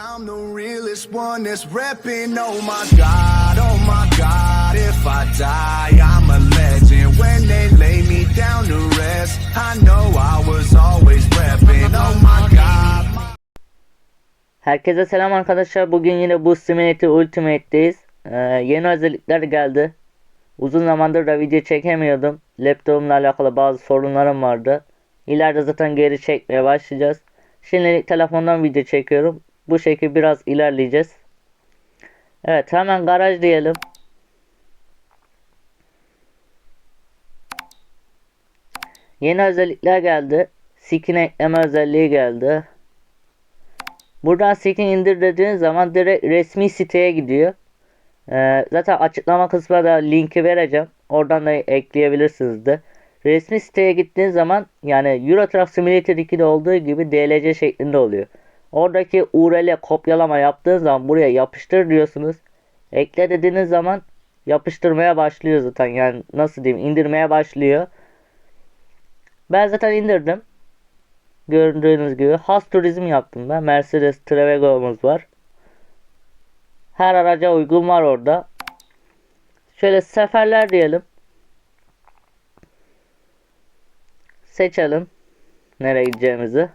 I'm the realest one that's repping. Oh my god, oh my god. If I die, I'm a legend. When they lay me down to rest, I know I was always repping. Oh my god. Herkese selam arkadaşlar. Bugün yine bu Simulator Ultimate'deyiz. Ee, yeni özellikler geldi. Uzun zamandır da video çekemiyordum. Laptopumla alakalı bazı sorunlarım vardı. İleride zaten geri çekmeye başlayacağız. Şimdilik telefondan video çekiyorum. Bu şekilde biraz ilerleyeceğiz. Evet hemen garaj diyelim. Yeni özellikler geldi. Skin ekleme özelliği geldi. Buradan skin indir dediğiniz zaman direkt resmi siteye gidiyor. Ee, zaten açıklama kısmına da linki vereceğim. Oradan da ekleyebilirsiniz de. Resmi siteye gittiğiniz zaman yani Euro Simulator 2'de olduğu gibi DLC şeklinde oluyor. Oradaki URL'e kopyalama yaptığınız zaman buraya yapıştır diyorsunuz. Ekle dediğiniz zaman yapıştırmaya başlıyor zaten. Yani nasıl diyeyim indirmeye başlıyor. Ben zaten indirdim. Gördüğünüz gibi has turizm yaptım ben. Mercedes Travego'muz var. Her araca uygun var orada. Şöyle seferler diyelim. Seçelim. Nereye gideceğimizi.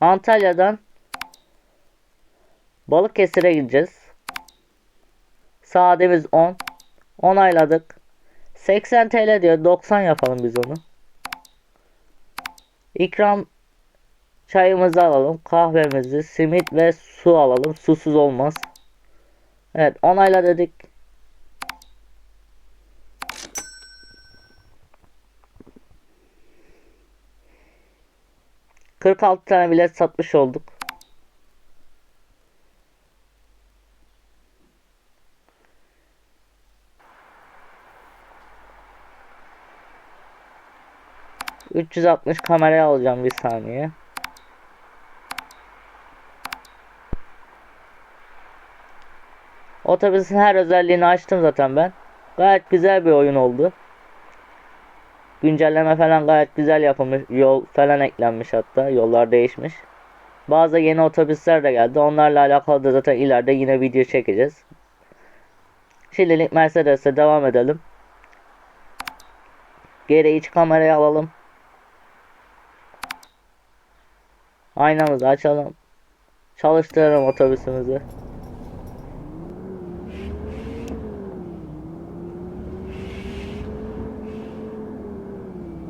Antalya'dan Balıkesir'e gideceğiz. Saatimiz 10. Onayladık. 80 TL diyor. 90 yapalım biz onu. İkram çayımızı alalım. Kahvemizi, simit ve su alalım. Susuz olmaz. Evet onayla dedik. Kırk altı tane bilet satmış olduk. ...360 kameraya alacağım bir saniye. Otobüsün her özelliğini açtım zaten ben. Gayet güzel bir oyun oldu. Güncelleme falan gayet güzel yapılmış. Yol falan eklenmiş hatta. Yollar değişmiş. Bazı yeni otobüsler de geldi. Onlarla alakalı da zaten ileride yine video çekeceğiz. Şimdilik Mercedes'e devam edelim. Geri iç kamerayı alalım. Aynamızı açalım. Çalıştıralım otobüsümüzü.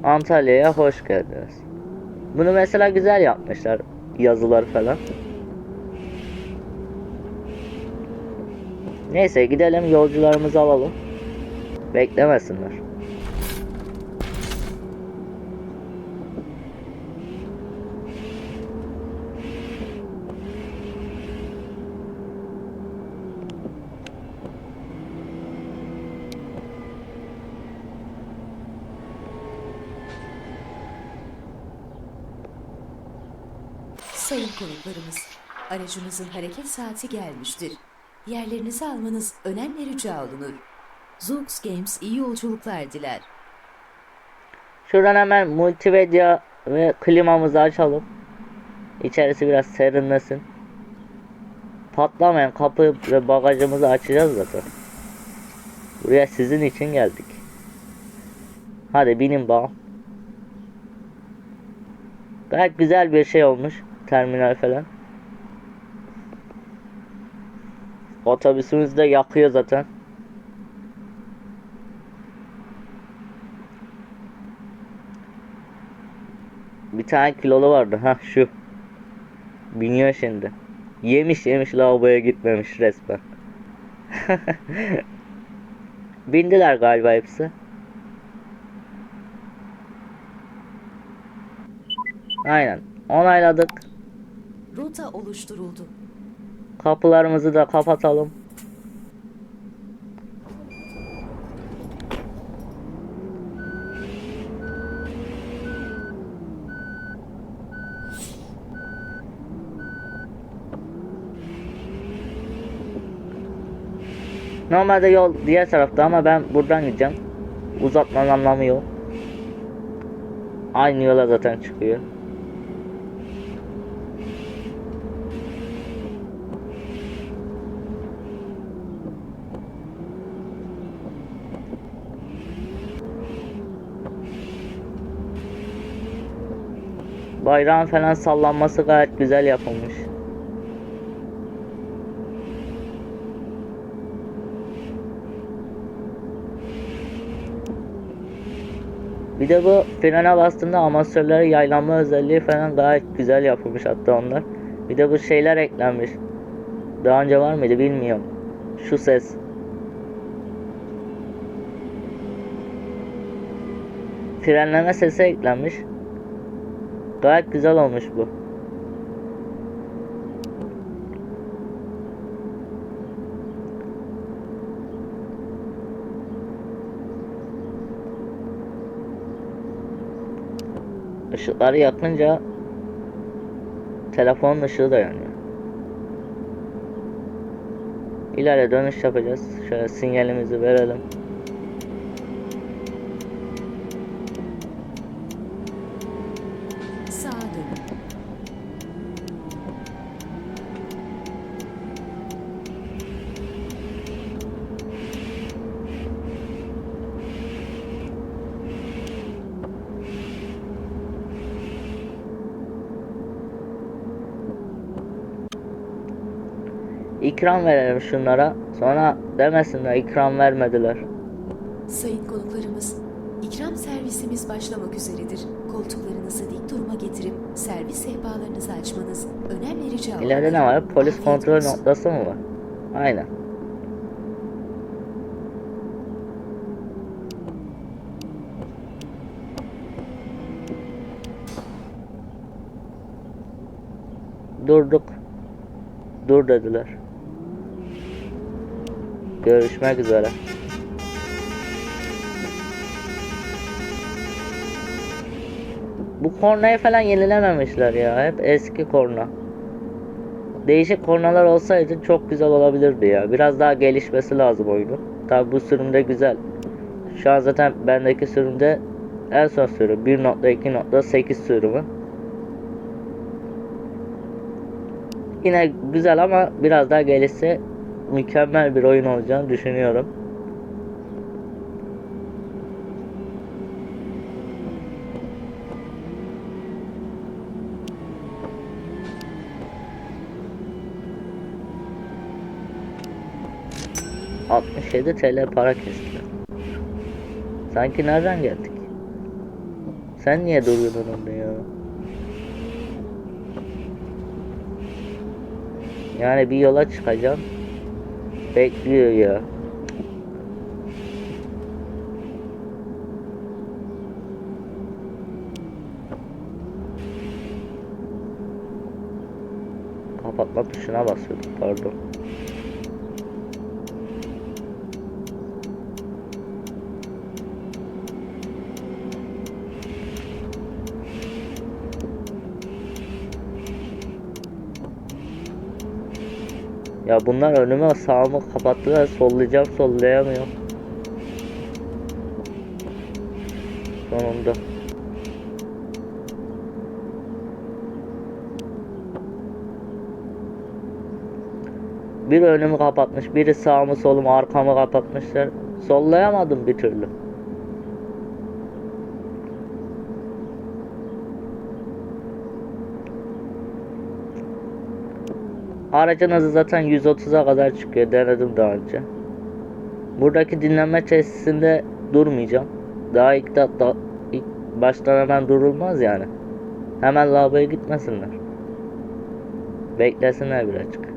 Antalya'ya hoş geldiniz. Bunu mesela güzel yapmışlar. Yazılar falan. Neyse gidelim yolcularımızı alalım. Beklemesinler. Sayın konuklarımız, aracınızın hareket saati gelmiştir. Yerlerinizi almanız önemli rica olunur. Zoox Games iyi yolculuklar diler. Şuradan hemen multimedya ve klimamızı açalım. İçerisi biraz serinlesin. Patlamayan kapı ve bagajımızı açacağız zaten. Buraya sizin için geldik. Hadi binin bakalım. Gayet güzel bir şey olmuş. Terminal falan. Otobüsümüz de yakıyor zaten. Bir tane kilolu vardı. Ha şu. Biniyor şimdi. Yemiş yemiş lavaboya gitmemiş resmen. Bindiler galiba hepsi. Aynen. Onayladık. Rota oluşturuldu. Kapılarımızı da kapatalım. Normalde yol diğer tarafta ama ben buradan gideceğim. Uzatmanın anlamı yok. Aynı yola zaten çıkıyor. Bayrağın falan sallanması gayet güzel yapılmış. Bir de bu frene bastığında amatörlere yaylanma özelliği falan gayet güzel yapılmış hatta onlar. Bir de bu şeyler eklenmiş. Daha önce var mıydı bilmiyorum. Şu ses. Frenleme sesi eklenmiş. Gayet güzel olmuş bu. Işıkları yakınca telefonun ışığı da yanıyor. İleride dönüş yapacağız. Şöyle sinyalimizi verelim. İkram verelim şunlara. Sonra demesinler ikram vermediler. Sayın konuklarımız, ikram servisimiz başlamak üzeredir. Koltuklarınızı dik duruma getirip servis sehpalarınızı açmanız önemli rica olunur. İleride ne var? Polis Afiyet kontrol olsun. noktası mı var? Aynen. Durduk. Dur dediler. Görüşmek üzere. Bu kornayı falan yenilememişler ya. Hep eski korna. Değişik kornalar olsaydı çok güzel olabilirdi ya. Biraz daha gelişmesi lazım oyunun. Tabi bu sürümde güzel. Şu an zaten bendeki sürümde en son sürüm 1.2.8 sürümü. Yine güzel ama biraz daha gelişse mükemmel bir oyun olacağını düşünüyorum. ...67 TL para kestiler. Sanki nereden geldik? Sen niye duruyorsun orada ya? Yani bir yola çıkacağım. Bekliyor ya. Kapatma tuşuna basıyordum pardon. Ya bunlar önüme sağımı kapattılar sollayacağım sollayamıyorum. Sonunda. Biri önümü kapatmış, biri sağımı solumu arkamı kapatmışlar. Sollayamadım bir türlü. Aracın hızı zaten 130'a kadar çıkıyor. Denedim daha önce. Buradaki dinlenme tesisinde durmayacağım. Daha ilk, da, da- ilk baştan hemen durulmaz yani. Hemen lavaboya gitmesinler. Beklesinler birazcık.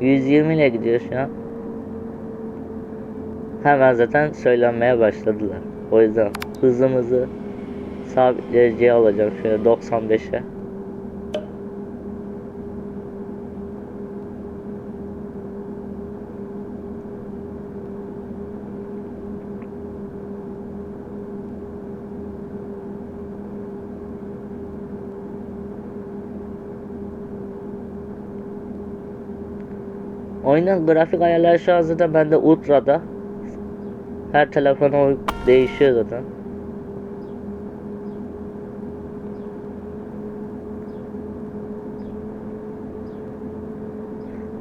...120 ile gidiyor şu an. Hemen zaten söylenmeye başladılar. O yüzden hızımızı sabitleyiciye alacağım şöyle 95'e. Oyunun grafik ayarları şu an zaten bende ultra'da. Her telefona uy- değişiyor zaten.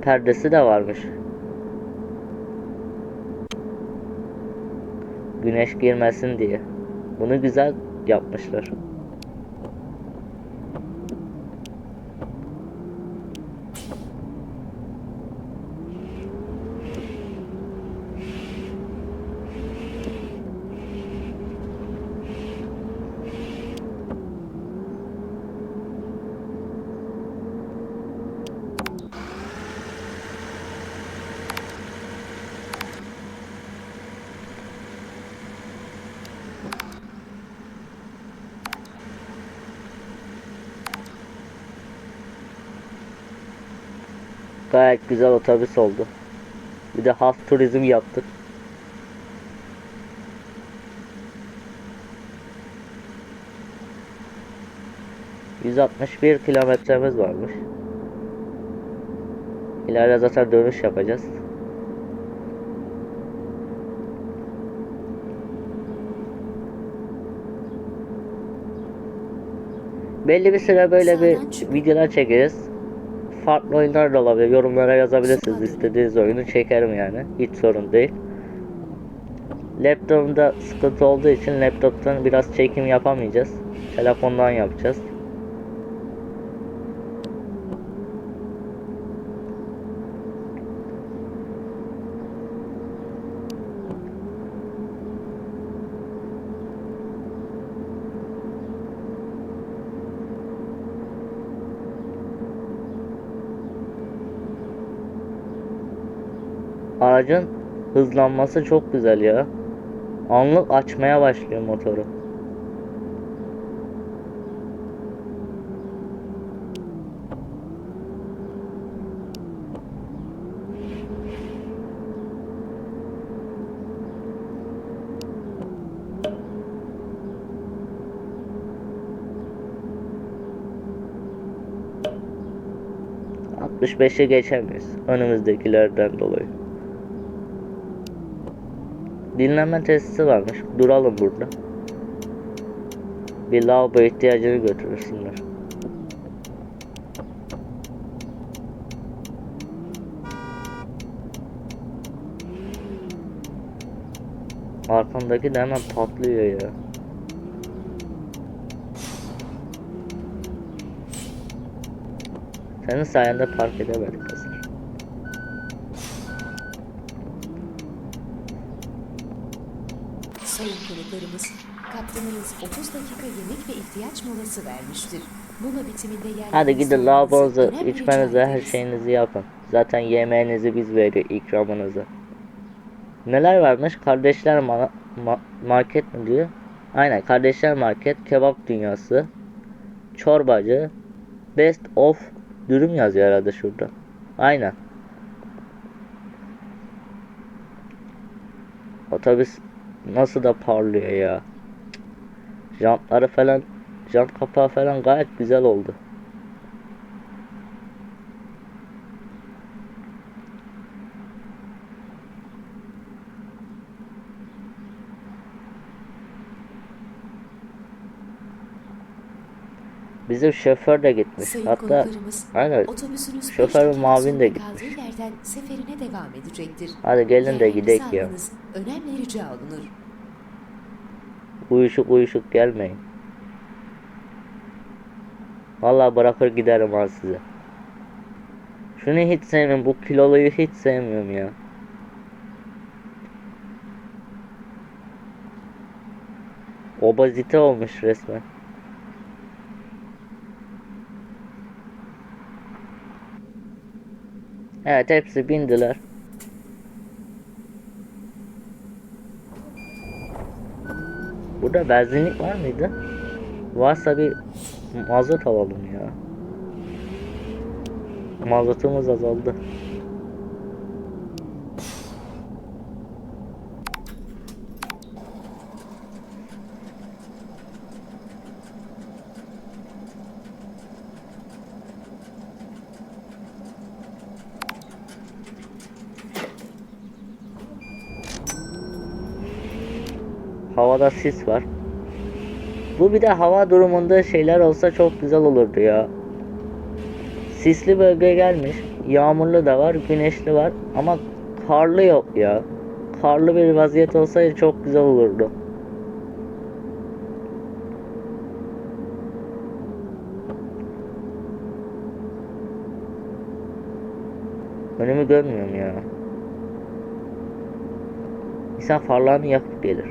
Perdesi de varmış. Güneş girmesin diye. Bunu güzel yapmışlar. Gayet güzel otobüs oldu. Bir de halk turizm yaptık. ...161 kilometremiz varmış. İleride zaten dönüş yapacağız. Belli bir süre böyle bir videolar çekeriz. Farklı oyunlar da olabilir. Yorumlara yazabilirsiniz. İstediğiniz oyunu çekerim yani. Hiç sorun değil. Laptopumda sıkıntı olduğu için laptoptan biraz çekim yapamayacağız. Telefondan yapacağız. Aracın hızlanması çok güzel ya. Anlık açmaya başlıyor motoru. ...65'i geçemiyoruz. Önümüzdekilerden dolayı. Dinlenme tesisi varmış. Duralım burada. Bir lavabo ihtiyacını götürürsünler. Arkamdaki de hemen patlıyor ya. Senin sayende park edemedik pazar. Sayın konuklarımız, kaptanınız 30 dakika yemek ve ihtiyaç molası vermiştir. Mola bitiminde yerlerinizi Hadi gidin lavabonuzu, içmenizi, her şeyinizi yapın. Zaten yemeğinizi biz veriyor ikramınızı. Neler varmış? Kardeşler ma- ma- market mi diyor? Aynen kardeşler market, kebap dünyası, çorbacı, best of dürüm yazıyor herhalde şurada. Aynen. Otobüs nasıl da parlıyor ya. Jantları falan, jant kapağı falan gayet güzel oldu. Bizim şoför de gitmiş. Sayın Hatta aynen otobüsünüz dakika mavin de gitmiş. yerden seferine devam edecektir. Hadi gelin de Yerlerinizi gidek ya. almanız Önemli rica olunur. Uyuşuk uyuşuk gelmeyin. Vallahi bırakır giderim ha size. Şunu hiç sevmiyorum. Bu kiloluyu hiç sevmiyorum ya. Obezite olmuş resmen. Evet hepsi bindiler. Burada benzinlik var mıydı? Varsa bir mazot alalım ya. Mazotumuz azaldı. Havada sis var. Bu bir de hava durumunda şeyler olsa çok güzel olurdu ya. Sisli bölge gelmiş. Yağmurlu da var, güneşli var ama karlı yok ya. karlı bir vaziyet olsaydı çok güzel olurdu. Önümü görmüyorum ya. İnsan farlarını yakıp gelir.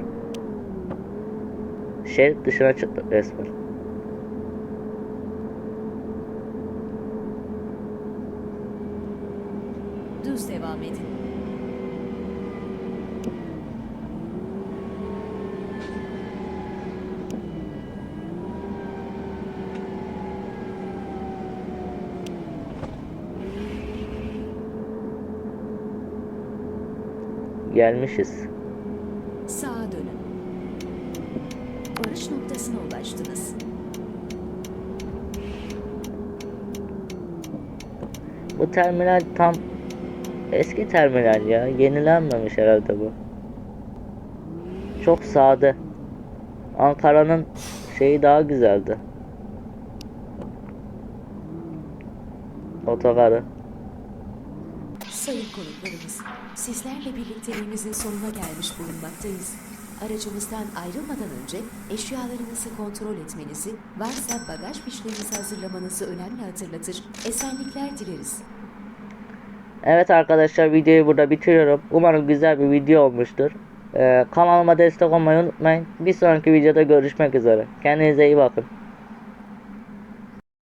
Şerit dışına çıktı resmen. Düz devam edin. Gelmişiz. Bu terminal tam eski terminal ya. Yenilenmemiş herhalde bu. Çok sade. Ankara'nın şeyi daha güzeldi. Otogarı. Sayın konuklarımız, sizlerle birlikteliğimizin sonuna gelmiş bulunmaktayız. Aracımızdan ayrılmadan önce eşyalarınızı kontrol etmenizi, varsa bagaj fişlerinizi hazırlamanızı önemli hatırlatır. Esenlikler dileriz. Evet arkadaşlar videoyu burada bitiriyorum. Umarım güzel bir video olmuştur. Ee, kanalıma destek olmayı unutmayın. Bir sonraki videoda görüşmek üzere. Kendinize iyi bakın.